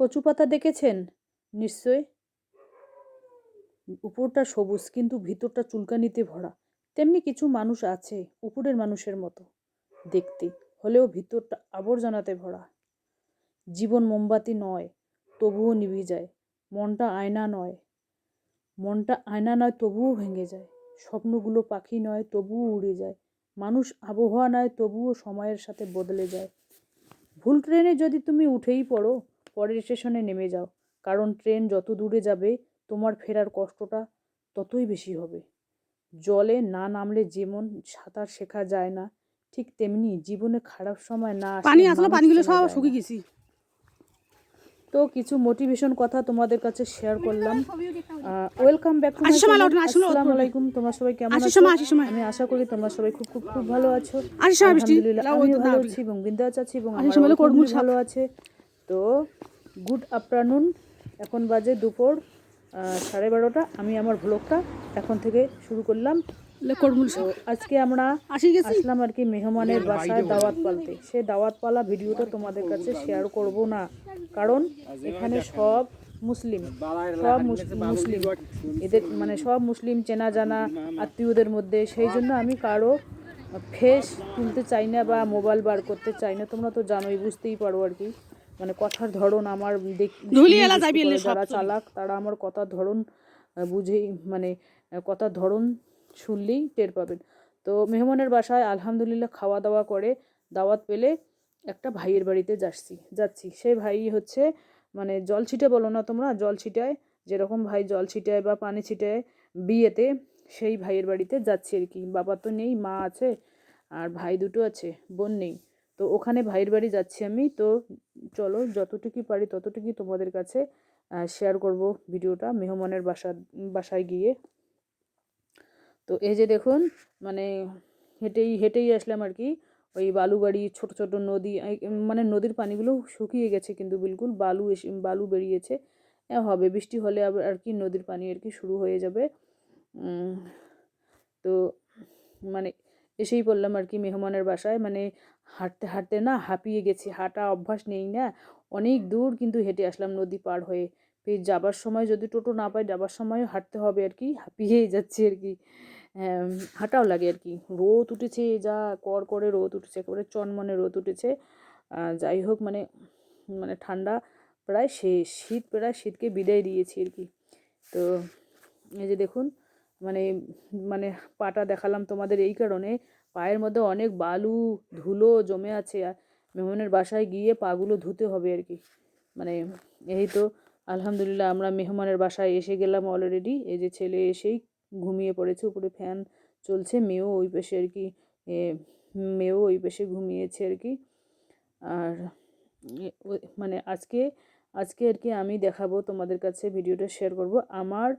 কচু পাতা দেখেছেন? নিশ্চয়। উপরটা সবুজ, কিন্তু ভিতরটা চুলকানিতে ভরা। তেমনি কিছু মানুষ আছে, উপরের মানুষের মতো। দেখতে হলেও ভিতরটা আবর্জনাতে ভরা। জীবন মোমবাতি নয়, তবুও নিভে যায়। মনটা আয়না নয়। মনটা আয়না নয়, তবুও ভেঙে যায়। স্বপ্নগুলো পাখি নয়, তবুও উড়ে যায়। মানুষ আবহাওয়া নয়, তবুও সময়ের সাথে বদলে যায়। ভুল ট্রেনে যদি তুমি উঠেই পড়ো পরের স্টেশনে নেমে যাও। কারণ ট্রেন যত দূরে যাবে তোমার ফেরার কষ্টটা ততই বেশি হবে। জলে না নামলে যেমন সাঁতার শেখা যায় না ঠিক তেমনি জীবনে খারাপ সময় না পানি আসলে পানিগুলো সব শুকিয়ে গেছি। তো কিছু মোটিভেশন কথা তোমাদের কাছে শেয়ার করলাম। ওয়েলকাম ব্যাক টু আসসালামু আলাইকুম। তোমরা সবাই কেমন আছো? আমি আশা করি তোমরা সবাই খুব খুব খুব ভালো আছো। আলহামদুলিল্লাহ আমি ভালো আছি এবং বিন্দাস আছি এবং আমার। ভালো আছে। তো গুড আফটারনুন। এখন বাজে দুপুর সাড়ে বারোটা। আমি আমার ভ্লগটা এখন থেকে শুরু করলাম। আজকে আমরা আসলাম আর কি মেহমানের বাসায় দাওয়াত পালতে। সে দাওয়াত পালা ভিডিওটা তোমাদের কাছে শেয়ার করব না। কারণ এখানে সব মুসলিম। সব মুস- মুসলিম। এদের মানে সব মুসলিম চেনা জানা আত্মীয়দের মধ্যে। সেই জন্য আমি কারও ফেস তুলতে চাই না বা মোবাইল বার করতে চাই না। তোমরা তো জানোই বুঝতেই পারো আর কি। মানে কথার ধরন আমার যারা চালাক তারা আমার কথার ধরন বুঝেই মানে কথার ধরন শুনলেই টের পাবেন। তো মেহমানের বাসায় আলহামদুলিল্লাহ খাওয়া দাওয়া করে দাওয়াত পেলে একটা ভাইয়ের বাড়িতে যাচ্ছি যাচ্ছি। সেই ভাই হচ্ছে মানে জল ছিটে বলো না তোমরা জল ছিটায় যেরকম ভাই জল ছিটায় বা পানি ছিটায় বিয়েতে সেই ভাইয়ের বাড়িতে যাচ্ছি আর কি। বাবা তো নেই মা আছে আর ভাই দুটো আছে বোন নেই। তো ওখানে ভাইয়ের বাড়ি যাচ্ছি আমি। তো চলো যতটুকু পারি ততটুকুই তোমাদের কাছে শেয়ার করব ভিডিওটা মেহমানের বাসা, বাসায় গিয়ে। তো এই যে দেখুন মানে হেঁটেই হেঁটেই আসলাম আর কি। ওই বালুবাড়ি, ছোট ছোট নদী মানে নদীর পানিগুলো শুকিয়ে গেছে কিন্তু বিলকুল। বালু এসে, বালু বেরিয়েছে। হবে, বৃষ্টি হলে আবার আর কি নদীর পানি আর কি শুরু হয়ে যাবে। তো মানে এসেই পড়লাম আর কি মেহমানের বাসায়। মানে হাঁটতে হাঁটতে না হাঁপিয়ে গেছি। হাঁটা অভ্যাস নেই না। অনেক দূর কিন্তু হেঁটে আসলাম নদী পার হয়ে। ফের যাবার সময় যদি টোটো না পাই, যাবার সময়ও হাঁটতে হবে আর কি, হাঁপিয়েই যাচ্ছি আর কি। হাঁটাও লাগে আর কি। রোদ উঠেছে, যা কর করে রোদ উঠেছে, একেবারে চনমনে রোদ উঠেছে। যাই হোক মানে মানে ঠান্ডা প্রায় শেষ, শীত প্রায় শীতকে বিদায় দিয়েছি আর কি। তো, এই যে দেখুন মানে মানে পাটা দেখালাম তোমাদের এই কারণে। পায়ের মধ্যে অনেক বালু, ধুলো জমে আছে। আর মেহমানের বাসায় গিয়ে পাগুলো ধুতে হবে আর কি। মানে এই তো আলহামদুলিল্লাহ আমরা মেহমানের বাসায় এসে গেলাম অলরেডি এই যে ছেলে এসেই ঘুমিয়ে পড়েছে। উপরে ফ্যান চলছে, মেয়েও ওই পাশে আর কি মেয়েও ওই পাশে ঘুমিয়েছে আর কি। আর মানে আজকে আজকে আর কি আমি দেখাবো, তোমাদের কাছে ভিডিওটা শেয়ার করব। আমার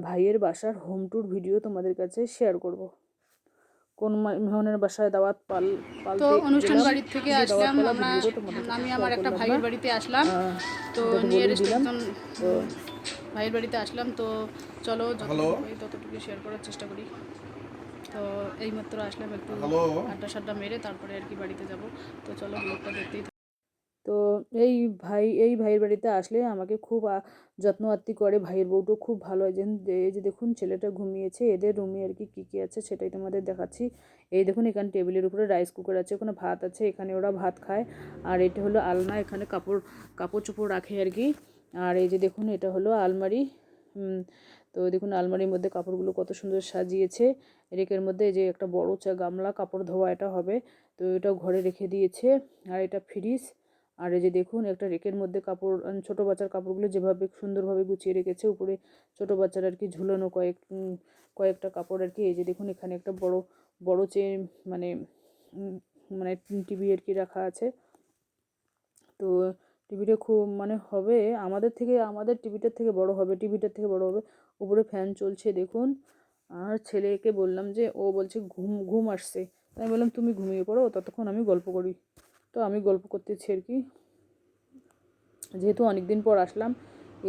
ভাইয়ের বাসার হোম ট্যুর ভিডিও তোমাদের কাছে শেয়ার করব। কোন মা- মেহমানের বাসায় দাওয়াত পাল তো অনুষ্ঠান বাড়ির থেকে আসলাম আমরা আমি আমার একটা ভাইয়ের বাড়িতে আসলাম। তো নিয়ারেস্ট একজন ভাইয়ের বাড়িতে আসলাম তো চলো যতটুকু ততটুকু শেয়ার করার চেষ্টা করি। তো এইমাত্র আসলাম একটু আড্ডা সাড্ডা মেরে তারপরে আর কি বাড়িতে যাব। তো চলো ব্লগটা দেখতেই। তো এই ভাই, এই ভাইয়ের বাড়িতে আসলে আমাকে খুব যত্ন আত্তি করে। ভাইয়ের বউটাও খুব ভালো। যেন এই যে দেখুন ছেলেটা ঘুমিয়েছে, এদের রুমে আর কি, কী কী আছে সেটাই তোমাদের দেখাচ্ছি। এই দেখুন এখানে টেবিলের উপরে রাইস কুকার আছে ওখানে ভাত আছে, এখানে ওরা ভাত খায়। আর এটা হলো আলনা, এখানে কাপড় কাপড় চোপড় রাখে আর কি। আর এই যে দেখুন এটা হলো আলমারি। তো দেখুন আলমারির মধ্যে কাপড়গুলো কত সুন্দর সাজিয়েছে। রেকের মধ্যে এই যে একটা বড় চা গামলা, কাপড় ধোয়া এটা হবে। তো এটাও ঘরে রেখে দিয়েছে। আর এটা ফ্রিজ। আর এই যে দেখুন, একটা রেকের মধ্যে কাপড় ছোট বাচ্চার কাপড়গুলো যেভাবে সুন্দরভাবে গুছিয়ে রেখেছে, উপরে ছোট বাচ্চার আর কি ঝুলানো কয়েক কয়েকটা কাপড় আর কি। এই যে দেখুন, এখানে একটা বড় বড় চেয়ে মানে মানে টিভি আর কি রাখা আছে। তো টিভিটা খুব মানে হবে আমাদের থেকে, আমাদের টিভিটার থেকে বড় হবে, টিভিটার থেকে বড় হবে। উপরে ফ্যান চলছে, দেখুন। আর ছেলেকে বললাম যে, ও বলছে, ঘুম ঘুম আসছে। তাই বললাম, তুমি ঘুমিয়ে পড়ো, ততক্ষণ আমি গল্প করি। তো আমি গল্প করতেছি আর কি। যেহেতু অনেক দিন পর আসলাম,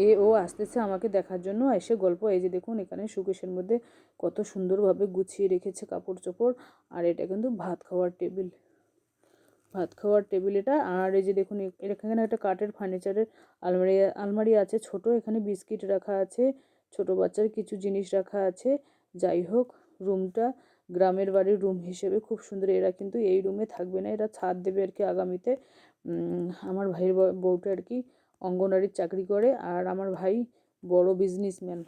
এ ও আসতেছে আমাকে দেখার জন্য। এসে গল্প, এই যে দেখুন, এখানে সুকেশের মধ্যে কত সুন্দরভাবে গুছিয়ে রেখেছে কাপড় চোপড় আর এটা কিন্তু ভাত খাওয়ার টেবিল। ভাত খাওয়ার টেবিল এটা। আর এই যে দেখুন এখানে একটা কাঠের ফার্নিচারের আলমারি আলমারি আছে ছোট। এখানে বিস্কিট রাখা আছে, ছোট বাচ্চার কিছু জিনিস রাখা আছে। যাই হোক, রুমটা গ্রামের বাড়ির রুম হিসেবে খুব সুন্দর। এরা কিন্তু এই রুমে থাকবে না। এরা ছাদ দেবে আর কি আগামীতে। আমার ভাইয়ের বউটা আর কি অঙ্গনারীর চাকরি করে আর আমার ভাই বড় বিজনেসম্যান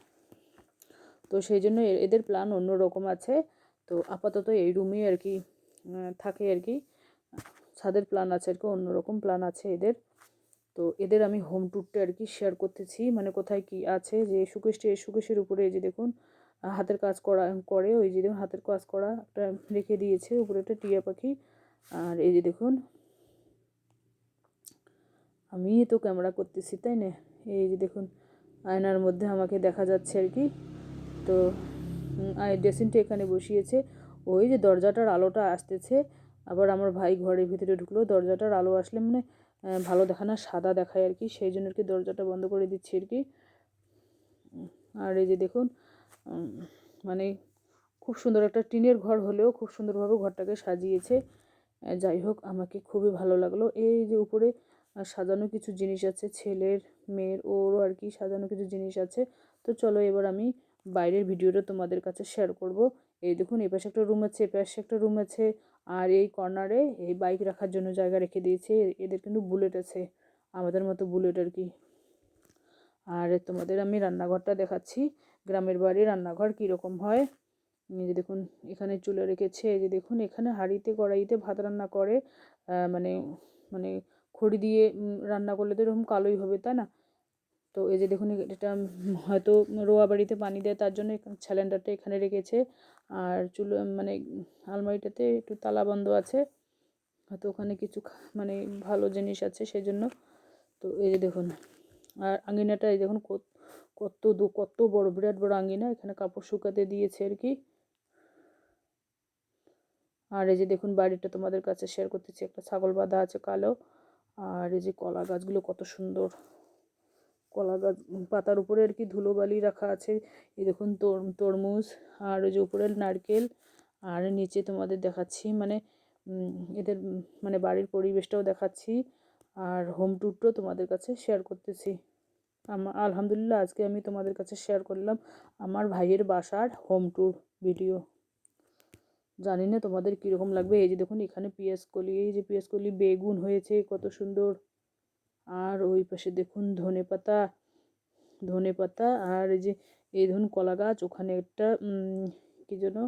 তো সেই জন্য এদের প্ল্যান অন্য রকম আছে। তো আপাতত এই রুমেই আর কি থাকে আর কি। ছাদের প্ল্যান আছে আর কি, অন্যরকম প্ল্যান আছে এদের। তো এদের আমি হোম ট্যুরটা আর কি শেয়ার করতেছি। মানে কোথায় কি আছে, যে সুকেশটি সুকেশের উপরে এই যে দেখুন হাতের কাজ করা, করে ওই যে দেখুন হাতের কাজ করা একটা রেখে দিয়েছে, উপরে একটা টিয়া পাখি। আর এই যে দেখুন, আমি তো ক্যামেরা করতেছি, তাই না? এই যে দেখুন, আয়নার মধ্যে আমাকে দেখা যাচ্ছে আর কি। তো ড্রেসিংটা এখানে বসিয়েছে। ওই যে দরজাটার আলোটা আসতেছে, আবার আমার ভাই ঘরের ভিতরে ঢুকলো, দরজাটার আলো আসলে মানে ভালো দেখা না, সাদা দেখায় আর কি, সেই জন্য আর কি দরজাটা বন্ধ করে দিচ্ছি আর কি। আর এই যে দেখুন মানে খুব সুন্দর একটা টিনের ঘর হলেও খুব সুন্দরভাবে ঘরটাকে সাজিয়েছে। যাই হোক, আমাকে খুবই ভালো লাগল। এই যে উপরে সাজানো কিছু জিনিস আছে, ছেলের, মেয়ের, ওরও আর কি সাজানো কিছু জিনিস আছে। তো চলো এবার আমি বাইরের ভিডিওটা তোমাদের কাছে শেয়ার করব। এই দেখুন, এই পাশে একটা রুম আছে এ পাশে একটা রুম আছে, আর এই কর্নারে এই বাইক রাখার জন্য জায়গা রেখে দিয়েছে। এদের কিন্তু বুলেট আছে, আমাদের মতো বুলেট আর কি। আর তোমাদের আমি রান্নাঘরটা দেখাচ্ছি। গ্রামের বাড়ির রান্নাঘর কীরকম হয়? যে দেখুন, এখানে চুলে রেখেছে, এই যে দেখুন, এখানে হাঁড়িতে, কড়াইতে ভাত রান্না করে। মানে মানে খড়ি দিয়ে রান্না করলে তো এরকম কালোই হবে, তাই না? তো এই যে দেখুন এটা হয়তো রোয়া বাড়িতে পানি দেয়, তার জন্য এখানে সিলিন্ডারটা এখানে রেখেছে। আর চুলো মানে আলমারিটাতে একটু তালা বন্ধ আছে। হয়তো ওখানে কিছু মানে ভালো জিনিস আছে সেই জন্য তো এই যে দেখুন, আর আঙ্গিনাটা এই দেখুন কত দু- কত বড়, বিরাট বড় আঙ্গিনা এখানে কাপড় শুকাতে দিয়েছে আর কি। আর এই যে দেখুন বাড়িটা তোমাদের কাছে শেয়ার করতেছি, একটা ছাগল বাঁধা আছে কালো। আর এই যে কলা গাছগুলো কত সুন্দর। কলা গাছ, পাতার উপরে আর কি ধুলোবালি রাখা আছে। এই দেখুন তর- তরমুজ আর ওই যে উপরে নারকেল। আর নিচে তোমাদের দেখাচ্ছি মানে এদের মানে বাড়ির পরিবেশটাও দেখাচ্ছি। আর হোম ট্যুরটাও তোমাদের কাছে শেয়ার করতেছি। আমা, আলহামদুলিল্লাহ, আজকে আমি তোমাদের কাছে শেয়ার করলাম আমার ভাইয়ের বাসার হোম ট্যুর ভিডিও জানি না তোমাদের কীরকম লাগবে। এই যে দেখুন, এখানে পেঁয়াজ কলি, এই যে পেঁয়াজ কলি বেগুন হয়েছে, কত সুন্দর। আর ওই পাশে দেখুন, ধনে পাতা ধনে পাতা, আর এই যে, এই ধরুন কলা গাছ, ওখানে একটা কি যেন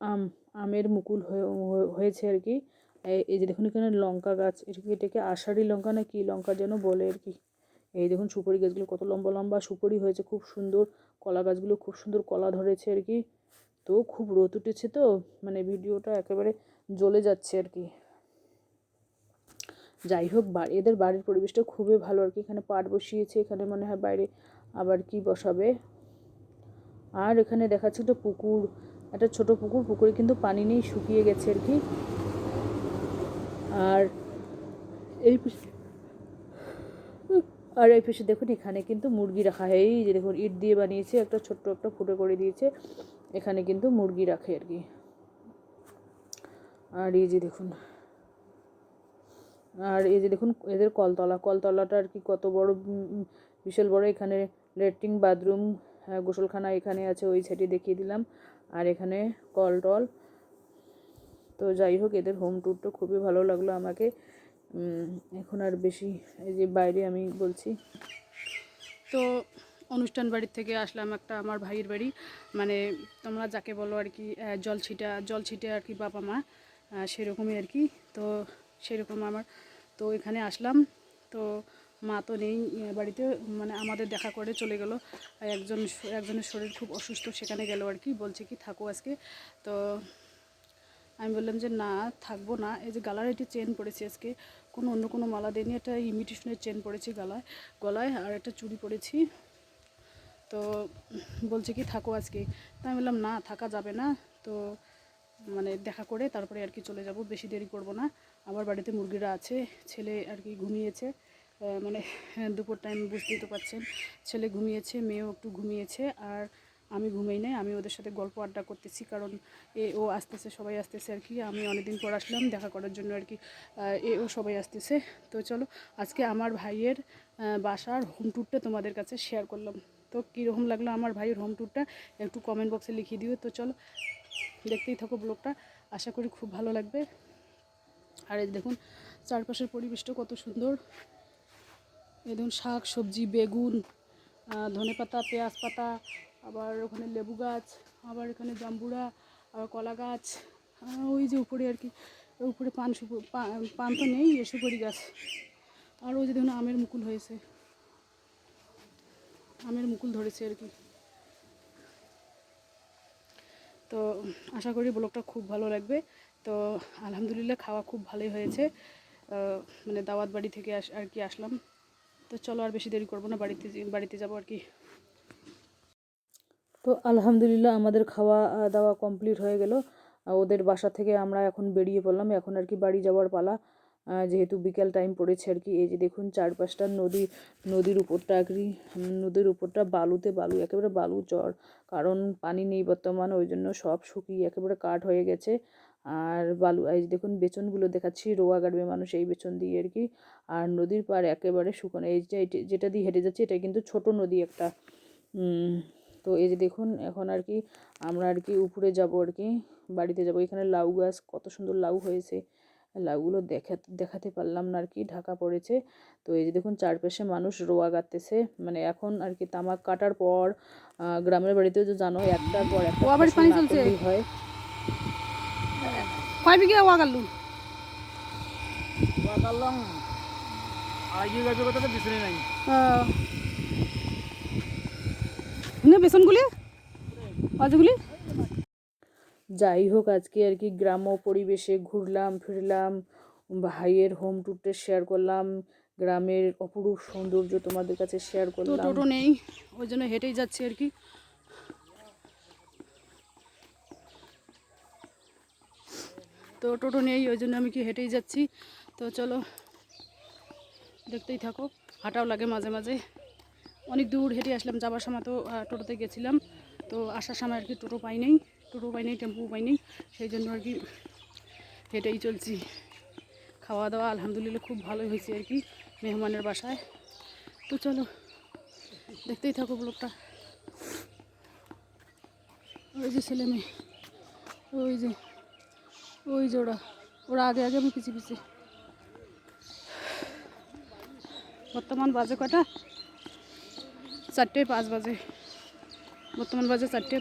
আম, আমের মুকুল হয়ে- হয়ে- হয়েছে আর কি। এই- যে দেখুন, এখানে লঙ্কা গাছ এটাকে আষাঢ়ি লঙ্কা না কি লঙ্কা যেন বলে আর কি। এই দেখুন সুপারি গাছগুলো কত লম্বা লম্বা, সুপারি হয়েছে, খুব সুন্দর। কলা গাছগুলো খুব সুন্দর কলা ধরেছে আর কি। তো খুব রোদ উঠেছে তো মানে ভিডিওটা একেবারে জ্বলে যাচ্ছে আর কি। যাই হোক এদের বাড়ির পরিবেশটা খুবই ভালো আর কি। এখানে পাট বসিয়েছে, এখানে মনে হয় বাইরে আবার কি বসাবে। আর এখানে দেখাচ্ছে একটা পুকুর, একটা ছোট পুকুর, পুকুরে কিন্তু পানি নেই, শুকিয়ে গেছে আর কি। আর এই আর এই পাশে দেখুন এখানে কিন্তু মুরগি রাখা হয়। এই যে দেখুন ইট দিয়ে বানিয়েছে একটা ছোট্ট একটা ফুটো করে দিয়েছে। এখানে কিন্তু মুরগি রাখে আর কি। আর এই যে দেখুন আর এই যে দেখুন এদের কলতলা। কলতলাটা আর কি কত বড় বিশাল বড়। এখানে ল্যাট্রিন বাথরুম হ্যাঁ, গোসলখানা এখানে আছে ওই সাইডে দেখিয়ে দিলাম। আর এখানে কল টল তো যাই হোক এদের হোম ট্যুরটা খুবই ভালো লাগল আমাকে। এখন আর বেশি, এই যে বাইরে আমি বলছি। তো অনুষ্ঠান বাড়ির থেকে আসলাম একটা আমার ভাইয়ের বাড়ি। মানে তোমরা যাকে বলো আর কি জল ছিটা, জল ছিটে আর কি বাবা মা সেরকমই আর কি। তো সেরকম আমার। তো এখানে আসলাম। তো মা তো নেই বাড়িতে। মানে আমাদের দেখা করে চলে গেল। একজন, একজনের শরীর খুব অসুস্থ, সেখানে গেল আর কি। বলছে কি, থাকো আজকে। তো আমি বললাম যে, না, থাকব না। এই যে গালার একটি চেন পড়েছি আজকে। কোনো অন্য কোনো মালা দিইনি একটা ইমিটেশনের চেন পড়েছি গলায় গলায় আর একটা চুড়ি পরেছি তো বলছে কি, থাকো আজকে। তা আমি বললাম, না, থাকা যাবে না। তো মানে দেখা করে তারপরে আর কি চলে যাব, বেশি দেরি করব না। আমার বাড়িতে মুরগিরা আছে, ছেলে আর কি ঘুমিয়েছে। মানে দুপুর টাইম বুঝতেই তো পারছেন ছেলে ঘুমিয়েছে, মেয়েও একটু ঘুমিয়েছে। আর আমি ঘুমেই নাই, আমি ওদের সাথে গল্প আড্ডা করতেছি, কারণ এ ও আসতেছে, সবাই আসতেছে আর কি। আমি অনেকদিন পর আসলাম, দেখা করার জন্য আর কি এ ও সবাই আসতেছে। তো চলো, আজকে আমার ভাইয়ের বাসার হোম ট্যুরটা তোমাদের কাছে শেয়ার করলাম। তো কীরকম লাগল আমার ভাইয়ের হোম ট্যুরটা একটু কমেন্ট বক্সে লিখিয়ে দিও। তো চলো, দেখতেই থাকো ব্লগটা, আশা করি খুব ভালো লাগবে। আর দেখুন, চারপাশের পরিবেশটা কত সুন্দর। এই দেখুন, শাক, সবজি, বেগুন ধনে পাতা পেঁয়াজ পাতা আবার ওখানে লেবু গাছ, আবার এখানে জাম্বুরা, আবার কলা গাছ ওই যে উপরে আর কি, উপরে পান পান তো নেই সুপারি গাছ। আর ওই যে দেখুন আমের মুকুল হয়েছে। আমের মুকুল ধরেছে আর কি। তো আশা করি ব্লগটা খুব ভালো লাগবে। তো আলহামদুলিল্লাহ খাওয়া খুব ভালোই হয়েছে। মানে দাওয়াত বাড়ি থেকে আস, আর কি আসলাম। তো চলো আর বেশি দেরি করব না, বাড়িতে বাড়িতে যাব আর কি। তো আলহামদুলিল্লাহ আমাদের খাওয়া দাওয়া কমপ্লিট হয়ে গেল। ওদের বাসা থেকে আমরা এখন বেরিয়ে পড়লাম। এখন আর কি বাড়ি যাওয়ার পালা। যেহেতু বিকেল টাইম পড়েছে আর কি, এই যে দেখুন চারপাশটা নদী, নদীর উপরটা আর কি নদীর উপরটা বালুতে বালু, একেবারে বালু চর কারণ পানি নেই বর্তমান, ওই জন্য সব শুকিয়ে একেবারে কাঠ হয়ে গেছে। আর বালু, এই যে দেখুন বেচনগুলো দেখাচ্ছি, রোয়া গাড়বে মানুষ এই বেচন দিয়ে আর কি। আর নদীর পাড় একেবারে শুকনো, এই যেটা দিয়ে হেঁটে যাচ্ছে এটা কিন্তু ছোট নদী একটা। তো এই যে দেখুন এখন আর কি আমরা আর কি উপরে যাব আর কি বাড়িতে যাব। এখানে লাউ গাছ কত সুন্দর লাউ হয়েছে। লাউগুলো দেখা দেখাতে পারলাম না আর কি ঢাকা পড়েছে। তো এই যে দেখুন চারপাশে মানুষ রোয়া গাঁতেছে। মানে এখন আর কি তামাক কাটার পর গ্রামের বাড়িতেও যে জানো একটার পর একটা আবার পানি চলছে? হয়। কয় বিঘা আগে কথা তো নাই। বেসনগুলি? যাই হোক আজকে আর কি গ্রাম্য পরিবেশে ঘুরলাম ফিরলাম ভাইয়ের হোম ট্যুরটা শেয়ার করলাম গ্রামের অপরূপ সৌন্দর্য তোমাদের কাছে শেয়ার করলাম। টোটো নেই ওই জন্য হেঁটেই যাচ্ছি আর কি। তো টোটো নেই ওই জন্য আমি কি হেঁটেই যাচ্ছি। তো চলো দেখতেই থাকো হাঁটাও লাগে মাঝে মাঝে। অনেক দূর হেঁটে আসলাম, যাবার সময় তো টোটোতে গেছিলাম। তো আসার সময় আর কি টোটো পাই নাই টোটো পাই নাই টেম্পু পাই নাই, সেই জন্য আর কি হেঁটেই চলছি। খাওয়া দাওয়া আলহামদুলিল্লাহ খুব ভালোই হয়েছে আর কি, মেহমানের বাসায়। তো চলো, দেখতেই থাকো ব্লগটা। ওই যে ছেলে মেয়ে, ওই যে ওই যে ওরা ওরা আগে আগে আমি পিছিয়ে পিছিয়ে বর্তমান বাজে কটা চারটে পাঁচ বাজে। বর্তমান বাজে চারটে।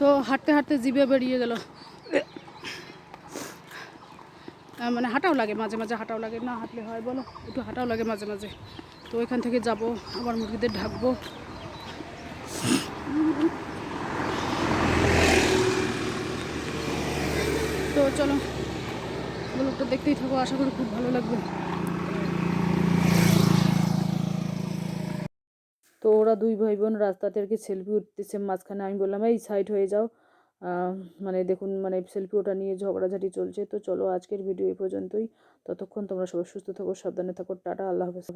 তো হাঁটতে হাঁটতে জিভে বেরিয়ে গেল। মানে হাঁটাও লাগে, মাঝে মাঝে হাঁটাও লাগে। না হাঁটলে হয়, বলো, একটু হাঁটাও লাগে মাঝে মাঝে। তো ওইখান থেকে যাব, আবার মুরগিদের ঢাকবো। চলো। ব্লগটা দেখতেই থাকো, আশা করি খুব ভালো লাগবে। তো ওরা দুই ভাই বোন রাস্তাতে আর কি সেলফি উঠতেছে, মাঝখানে আমি বললাম, এই সাইড হয়ে যাও। মানে দেখুন মানে সেলফি ওটা নিয়ে ঝগড়াঝাটি চলছে। তো চলো আজকের ভিডিও এই পর্যন্তই। ততক্ষণ তোমরা সবাই সুস্থ থাকো, সাবধানে থাকো। টাটা, আল্লাহ হাফেজ।